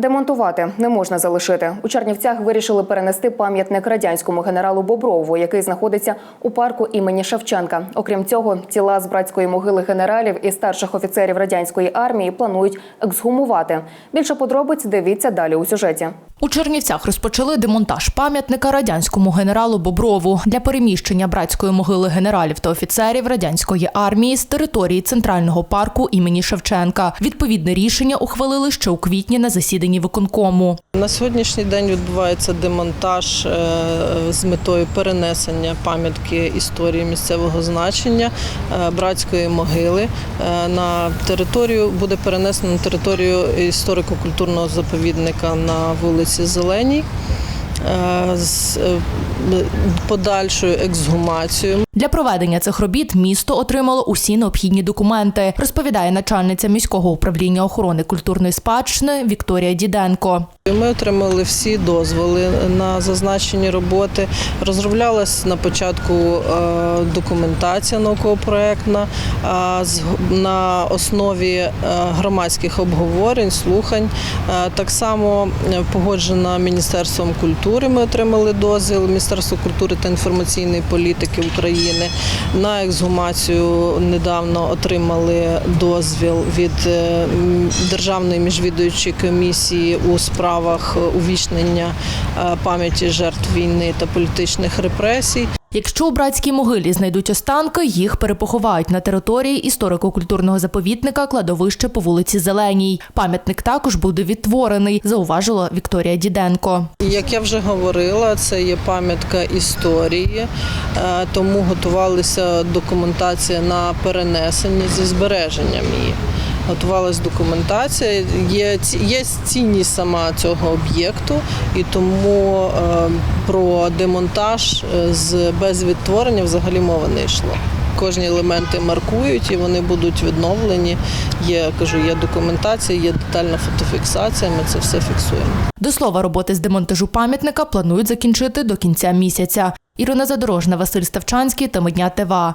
Демонтувати не можна залишити. У Чернівцях вирішили перенести пам'ятник радянському генералу Боброву, який знаходиться у парку імені Шевченка. Окрім цього, тіла з братської могили генералів і старших офіцерів радянської армії планують ексгумувати. Більше подробиць дивіться далі у сюжеті. У Чернівцях розпочали демонтаж пам'ятника радянському генералу Боброву для переміщення братської могили генералів та офіцерів радянської армії з території центрального парку імені Шевченка. Відповідне рішення ухвалили ще у квітні на засіданні виконкому. На сьогоднішній день відбувається демонтаж е, з метою перенесення пам'ятки історії місцевого значення е, братської могили е, на територію буде перенесено на територію історико-культурного заповідника на вулиці Зеленій з е, подальшою ексгумацією. Для проведення цих робіт місто отримало усі необхідні документи, розповідає начальниця міського управління охорони культурної спадщини Вікторія Діденко. Ми отримали всі дозволи на зазначені роботи. Розроблялась на початку е, документація науково-проектна на основі е, громадських обговорень, слухань. Е, Так само погоджена Міністерством культури. Ми отримали дозвіл Міністерство культури та інформаційної політики України. На ексгумацію недавно отримали дозвіл від Державної міжвідуючої комісії у справах увічнення е, пам'яті жертв війни та політичних репресій. Якщо у братській могилі знайдуть останки, їх перепоховають на території історико-культурного заповідника кладовище по вулиці Зеленій. Пам'ятник також буде відтворений, зауважила Вікторія Діденко. Як я вже говорила, це є пам'ятка історії, е, тому готувалася документація на перенесення зі збереженням її. Готувалась документація. Є, є цінність сама цього об'єкту, і тому е, про демонтаж е, з без відтворення взагалі мова не йшло. Кожні елементи маркують і вони будуть відновлені. Є кажу, є документація, є детальна фотофіксація. Ми це все фіксуємо. До слова, роботи з демонтажу пам'ятника планують закінчити до кінця місяця. Ірина Задорожна, Василь Ставчанський та Медня ТВА.